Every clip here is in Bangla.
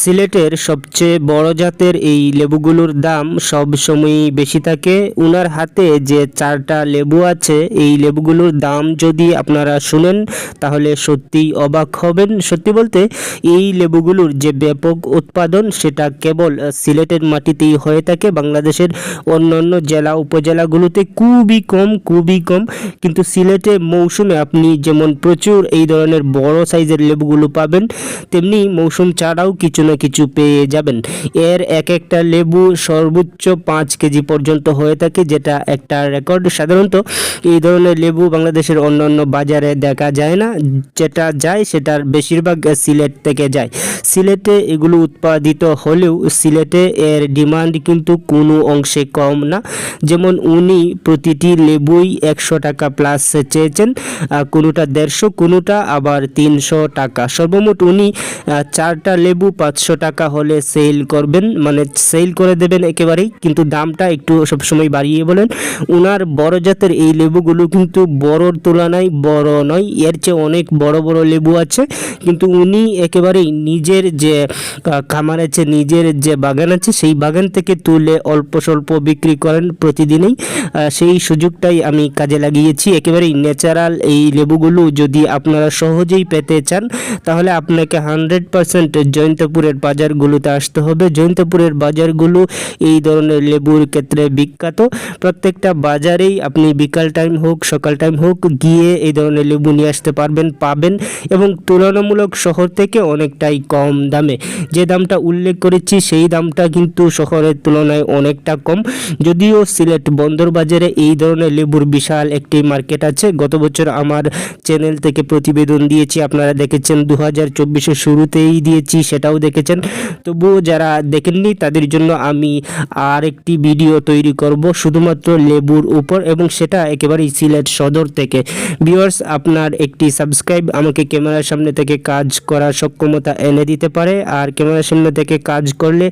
সিলেটের সবচেয়ে বড় জাতের এই লেবুগুলোর দাম সব সময়ই বেশি থাকে। উনার হাতে যে চারটা লেবু আছে, এই লেবুগুলোর দাম যদি আপনারা শুনেন, তাহলে সত্যিই অবাক হবেন। সত্যি বলতে, এই লেবুগুলোর যে ব্যাপক উৎপাদন, সেটা কেবল সিলেটের মাটিতেই হয়ে থাকে। বাংলাদেশের অন্যান্য জেলা, উপজেলাগুলোতে খুবই কম খুবই কম। কিন্তু সিলেটে মৌসুমে আপনি যেমন প্রচুর এই ধরনের বড় সাইজের লেবুগুলো পাবেন, তেমনি মৌসুম ছাড়াও কিছু না কিছু পেয়ে যাবেন। এর এক একটা লেবু সর্বোচ্চ পাঁচ কেজি পর্যন্ত হয়ে থাকে, যেটা একটা রেকর্ড। সাধারণত এই ধরনের লেবু বাংলাদেশের অন্যান্য বাজারে দেখা যায় না। যেটা যায়, সেটার বেশিরভাগ সিলেট থেকে যায়। সিলেটে এগুলো উৎপাদিত হলেও সিলেটে এর ডিমান্ড কিন্তু কোনো অংশে কম না। যেমন উনি প্রতিটি লেবুই একশো টাকা প্লাস চেয়েছেন কোনোটা দেড়শো, কোনোটা আবার তিনশো টাকা। সর্বমোট উনি চারটা লেবু পাঁচশো টাকা হলে সেল করবেন মানে সেল করে দেবেন একেবারেই, কিন্তু দামটা একটু সবসময় বাড়িয়ে বলেন। উনার বড় জাতের এই লেবুগুলো কিন্তু বড়র তুলনায় বড় নয়, এর চেয়ে অনেক বড় বড় লেবু আছে। কিন্তু উনি একেবারেই নিজের যে খামার আছে, নিজের যে বাগান আছে, সেই বাগান থেকে তুলে অল্প স্বল্প বিক্রি করেন প্রতিদিনই। সেই সুযোগটাই আমি কাজে লাগিয়েছি। একেবারেই ন্যাচারাল এই লেবুগুলো যদি আপনারা সহজেই পেতে চান, তাহলে আপনাকে হান্ড্রেড পার্সেন্ট জয়ন্তপুরের বাজারগুলোতে আসতে হবে। জয়ন্তপুরের বাজারগুলো এই ধরনের লেবুর ক্ষেত্রে বিখ্যাত। প্রত্যেকটা বাজারেই আপনি বিকাল টাইম হোক, সকাল টাইম হোক গিয়ে এই ধরনের লেবু নিয়ে আসতে পারবেন, পাবেন এবং তুলনামূলক শহর থেকে অনেকটাই কম দামে। যে দামটা উল্লেখ করেছি সেই দামটা কিন্তু শহরের তুলনায় অনেকটা কম। যদিও সিলেট বন্দর বাজারে এই ধরনের লেবুর বিশাল একটি মার্কেট আছে। গত বছর আমার চ্যানেল থেকে প্রতিবেদন দিয়েছি, আপনারা দেখেছেন। দু হাজার শুরুতেই দিয়েছি, সেটাও দেখেছেন। তবুও যারা দেখেননি, তাদের জন্য আমি আর একটি ভিডিও তৈরি করব, শুধুমাত্র লেবুর উপর এবং সেটা একেবারেই সিলেট সদর থেকে। ভিউয়ার্স, আপনার একটি সাবস্ক্রাইব আমাকে ক্যামেরার সামনে থেকে কাজ করার সক্ষমতা এনে দিতে পারে। আর ক্যামেরার সামনে থেকে কাজ করলে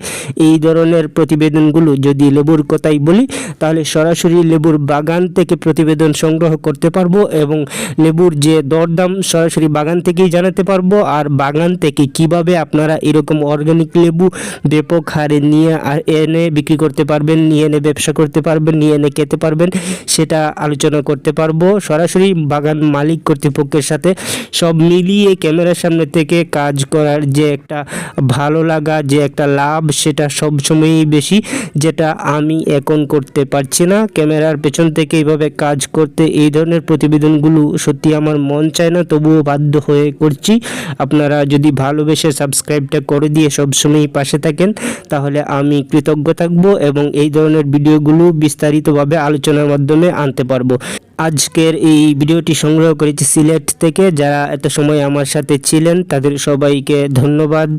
এই ধরনের প্রতিবেদনগুলো যদি লেবুর কথাই বলি, তাহলে সরাসরি লেবুর বাগান থেকে প্রতিবেদন সংগ্রহ করতে পারব এবং লেবুর যে দরদাম সরাসরি বাগান থেকেই জানাতে পারব। আর বাগান থেকে কীভাবে আপনারা এরকম অর্গানিক লেবু ব্যাপক হারে নিয়ে এনে বিক্রি করতে পারবেন, নিয়ে এনে ব্যবসা করতে পারবেন, নিয়ে এনে খেতে পারবেন, সেটা আলোচনা করতে পারব। সরাসরি বাগান মালিক কর্তৃপক্ষের সাথে সব মিলিয়ে ক্যামেরার সামনে থেকে কাজ করার যে একটা ভালো লাগা, যে একটা লাভ, সেটা সবসময়ই বেশি, যেটা আমি এখন করতে পারছি না। ক্যামেরার পেছন থেকে এইভাবে কাজ করতে এই ধরনের প্রতিবেদনগুলো সত্যি আমার মন চায় না, তবুও বাধ্য হয়ে করছি। আপনারা যদি ভালোবেসে সাবস্ক্রাইবটা করে দিয়ে সবসময়ই পাশে থাকেন, তাহলে আমি কৃতজ্ঞ থাকব এবং এই ধরনের ভিডিওগুলো বিস্তারিতভাবে আলোচনার মাধ্যমে আনতে পারব। আজকের এই ভিডিওটি সংগ্রহ করেছি সিলেট থেকে, যারা এত সময় আমার সাথে ছিলেন তাদের সবাইকে ধন্যবাদ।